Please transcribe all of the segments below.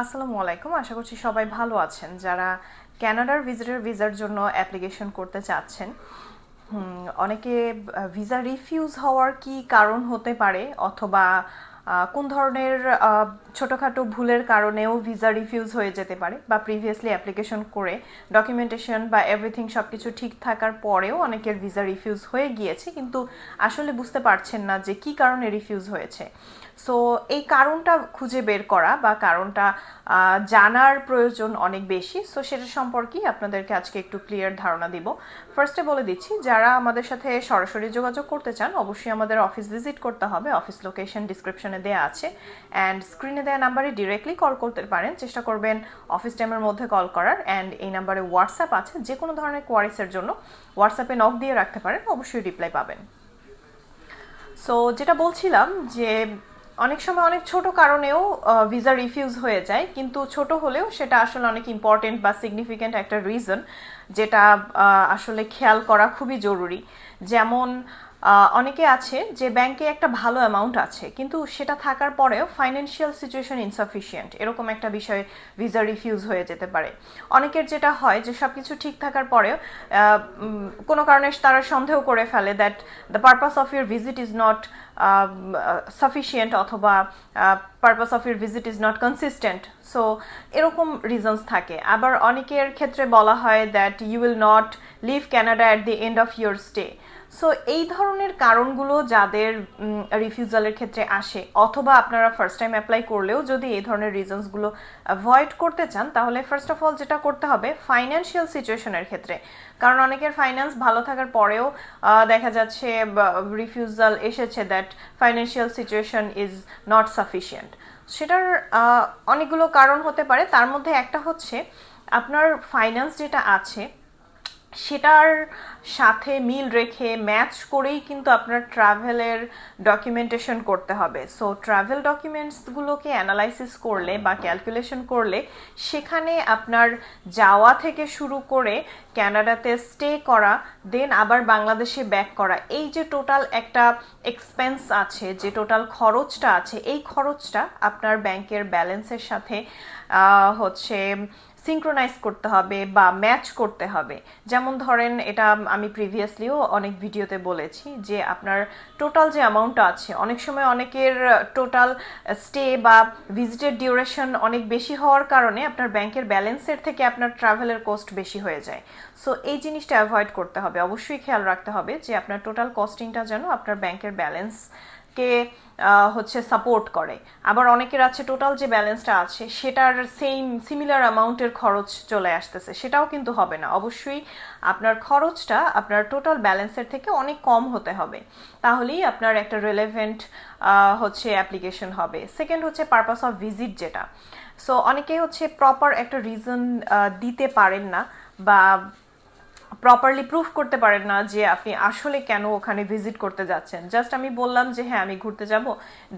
আসসালামু আলাইকুম। আশা করছি সবাই ভালো আছেন। যারা ক্যানাডার ভিজিটর ভিসার জন্য অ্যাপ্লিকেশন করতে চাচ্ছেন অনেকে ভিসা রিফিউজ হওয়ার কি কারণ হতে পারে? অথবা কোন ধরনের ছোটখাটো ভুলের কারণেও ভিসা রিফিউজ হয়ে যেতে পারে বা প্রিভিয়াসলি অ্যাপ্লিকেশন করে ডকুমেন্টেশন বা এভরিথিং সব কিছু ঠিক থাকার পরেও অনেকের ভিসা রিফিউজ হয়ে গিয়েছে, কিন্তু আসলে বুঝতে পারছেন না যে কি কারণে রিফিউজ হয়েছে। সো এই কারণটা খুঁজে বের করা বা কারণটা জানার প্রয়োজন অনেক বেশি। সো সেটা সম্পর্কেই আপনাদেরকে আজকে একটু ক্লিয়ার ধারণা দিব। ফার্স্টে বলে দিচ্ছি, যারা আমাদের সাথে সরাসরি যোগাযোগ করতে চান, অবশ্যই আমাদের অফিস ভিজিট করতে হবে। অফিস লোকেশন ডিসক্রিপশনে দেওয়া আছে। অ্যান্ড স্ক্রিনে দেওয়া নাম্বারে ডিরেক্টলি কল করতে পারেন। চেষ্টা করবেন অফিস টাইমের মধ্যে কল করার অ্যান্ড এই নাম্বারে হোয়াটসঅ্যাপ আছে। যে কোনো ধরনের কোয়ারিসের জন্য হোয়াটসঅ্যাপে নক দিয়ে রাখতে পারেন, অবশ্যই রিপ্লাই পাবেন। সো যেটা বলছিলাম যে অনেক সময় অনেক ছোট কারণেও ভিসা রিফিউজ হয়ে যায়। কিন্তু ছোট হলেও সেটা আসলে অনেক ইম্পর্টেন্ট বা সিগনিফিক্যান্ট একটা রিজন যেটা আসলে খেয়াল করা খুবই জরুরি। যেমন অনেকে আছে যে ব্যাংকে একটা ভালো অ্যামাউন্ট আছে, কিন্তু সেটা থাকার পরেও ফাইন্যান্সিয়াল সিচুয়েশন ইনসাফিসিয়েন্ট এরকম একটা বিষয়ে ভিসা রিফিউজ হয়ে যেতে পারে। অনেকের যেটা হয় যে সব কিছু ঠিক থাকার পরেও কোনো কারণে তারা সন্দেহ করে ফেলে that the purpose of your visit is not sufficient অথবা purpose of your visit is not consistent so এরকম রিজনস থাকে। আবার অনেকের ক্ষেত্রে বলা হয় that you will not leave Canada at the end of your stay so এই ধরনের কারণগুলো যাদের রিফিউজালের ক্ষেত্রে আসে, অথবা আপনারা ফার্স্ট টাইম অ্যাপ্লাই করলেও যদি এই ধরনের রিজনসগুলো অ্যাভয়েড করতে চান, তাহলে ফার্স্ট অফ অল যেটা করতে হবে ফাইন্যান্সিয়াল সিচুয়েশনের ক্ষেত্রে। কারণ অনেকের ফাইন্যান্স ভালো থাকার পরেও দেখা যাচ্ছে রিফিউজাল এসেছে that financial situation is not sufficient সেটার অনেকগুলো কারণ হতে পারে। তার মধ্যে একটা হচ্ছে আপনার ফাইন্যান্স যেটা আছে, সেটার সাথে মিল রেখে ম্যাচ করেই কিন্তু আপনার ট্রাভেলের ডকুমেন্টেশন করতে হবে। সো ট্রাভেল ডকুমেন্টসগুলোকে অ্যানালাইসিস করলে বা ক্যালকুলেশন করলে, সেখানে আপনার যাওয়া থেকে শুরু করে ক্যানাডাতে স্টে করা দেন আবার বাংলাদেশে ব্যাক করা, এই যে টোটাল একটা এক্সপেন্স আছে, যে টোটাল খরচটা আছে, এই খরচটা আপনার ব্যাংকের ব্যালেন্সের সাথে হচ্ছে সিঙ্ক্রোনাইজ করতে হবে বা ম্যাচ করতে হবে। যেমন ধরেন এটা আমি প্রিভিয়াসলিও অনেক ভিডিওতে বলেছি যে আপনার টোটাল যে অ্যামাউন্টটা আছে, অনেক সময় অনেকের টোটাল স্টে বা ভিজিটের ডিউরেশন অনেক বেশি হওয়ার কারণে আপনার ব্যাংকের ব্যালেন্সের থেকে আপনার ট্রাভেলের কস্ট বেশি হয়ে যায়। সো এই জিনিসটা অ্যাভয়েড করতে হবে। অবশ্যই খেয়াল রাখতে হবে যে আপনার টোটাল কস্টিংটা যেন আপনার ব্যাংকের ব্যালেন্স কে হচ্ছে সাপোর্ট করে। আবার অনেকের আছে টোটাল যে ব্যালেন্সটা আছে, সেটার সেম সিমিলার অ্যামাউন্টের খরচ চলে আসতেছে। সেটাও কিন্তু হবে না। অবশ্যই আপনার খরচটা আপনার টোটাল ব্যালেন্সের থেকে অনেক কম হতে হবে। তাহলেই আপনার একটা রিলেভেন্ট হচ্ছে অ্যাপ্লিকেশন হবে। সেকেন্ড হচ্ছে পারপাস অফ ভিজিট যেটা। সো অনেকে হচ্ছে প্রপার একটা রিজন দিতে পারেন না বা প্রপারলি প্রুফ করতে পারেন না যে আপনি আসলে কেন ওখানে ভিজিট করতে যাচ্ছেন। জাস্ট আমি বললাম যে হ্যাঁ আমি ঘুরতে যাব।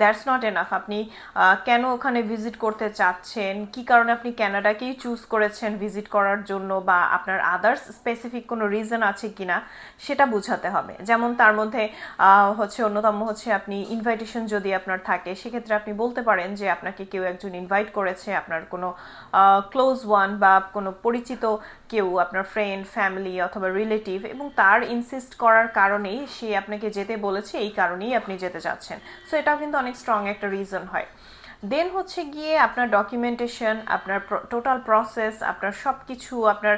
দ্যাটস নট এনাফ আপনি কেন ওখানে ভিজিট করতে চাচ্ছেন? কি কারণে আপনি ক্যানাডাকেই চুজ করেছেন ভিজিট করার জন্য? বা আপনার আদার্স স্পেসিফিক কোনো রিজন আছে কি না সেটা বোঝাতে হবে। যেমন তার মধ্যে হচ্ছে অন্যতম হচ্ছে আপনি ইনভাইটেশন যদি আপনার থাকে, সেক্ষেত্রে আপনি বলতে পারেন যে, আপনাকে কেউ একজন ইনভাইট করেছে। আপনার কোনো ক্লোজ ওয়ান বা কোনো পরিচিত কেউ, আপনার ফ্রেন্ড ফ্যামিলি অথবা রিলেটিভ এবং তার ইনসিস্ট করার কারণেই সে আপনাকে যেতে বলেছে, এই কারণেই আপনি যেতে চাচ্ছেন সো এটাও কিন্তু অনেক স্ট্রং একটা রিজন হয়। দেন হচ্ছে গিয়ে আপনার ডকুমেন্টেশন আপনার টোটাল প্রসেস আপনার সব কিছু আপনার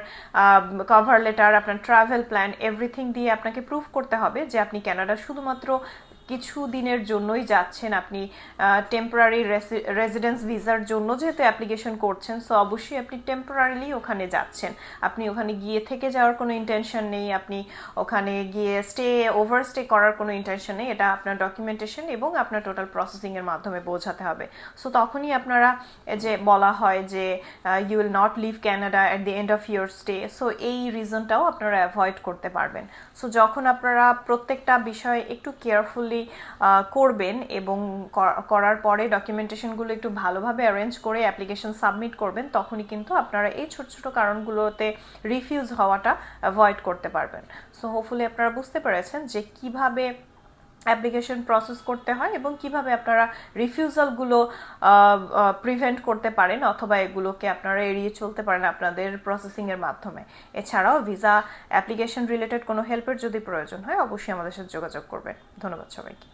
কভার লেটার আপনার ট্রাভেল প্ল্যান এভরিথিং দিয়ে আপনাকে প্রুফ করতে হবে যে আপনি ক্যানাডা শুধুমাত্র কিছু দিনের জন্যই যাচ্ছেন আপনি টেম্পোরারি রেসিডেন্স ভিসার জন্য যেহেতু অ্যাপ্লিকেশন করছেন সো অবশ্যই আপনি টেম্পোরারিলি ওখানে যাচ্ছেন। আপনি ওখানে গিয়ে থেকে যাওয়ার কোনো ইন্টেনশন নেই, আপনি ওখানে গিয়ে স্টে ওভার স্টে করার কোনো ইন্টেনশন নেই, এটা আপনার ডকুমেন্টেশন এবং আপনার টোটাল প্রসেসিংয়ের মাধ্যমে বোঝাতে হবে। সো তখনই আপনারা যে বলা হয় যে you will not leave Canada at the end of your stay so এই রিজনটাও আপনারা অ্যাভয়েড করতে পারবেন। সো যখন আপনারা প্রত্যেকটা বিষয় একটু কেয়ারফুলি করবেন এবং করার পরে ডকুমেন্টেশনগুলো একটু ভালোভাবে অ্যারেঞ্জ করে অ্যাপ্লিকেশন সাবমিট করবেন, তখনই কিন্তু আপনারা এই ছোট ছোট কারণগুলোতে রিফিউজ হওয়াটা অ্যাভয়েড করতে পারবেন। সো হোপফুলি আপনারা বুঝতে পেরেছেন যে কীভাবে অ্যাপ্লিকেশন প্রসেস করতে হয় এবং কীভাবে আপনারা রিফিউজালগুলো প্রিভেন্ট করতে পারেন অথবা এগুলোকে আপনারা এড়িয়ে চলতে পারেন আপনাদের প্রসেসিংয়ের মাধ্যমে। এছাড়াও ভিসা অ্যাপ্লিকেশন রিলেটেড কোনো হেল্পের যদি প্রয়োজন হয়, অবশ্যই আমাদের সাথে যোগাযোগ করবেন। ধন্যবাদ সবাইকে।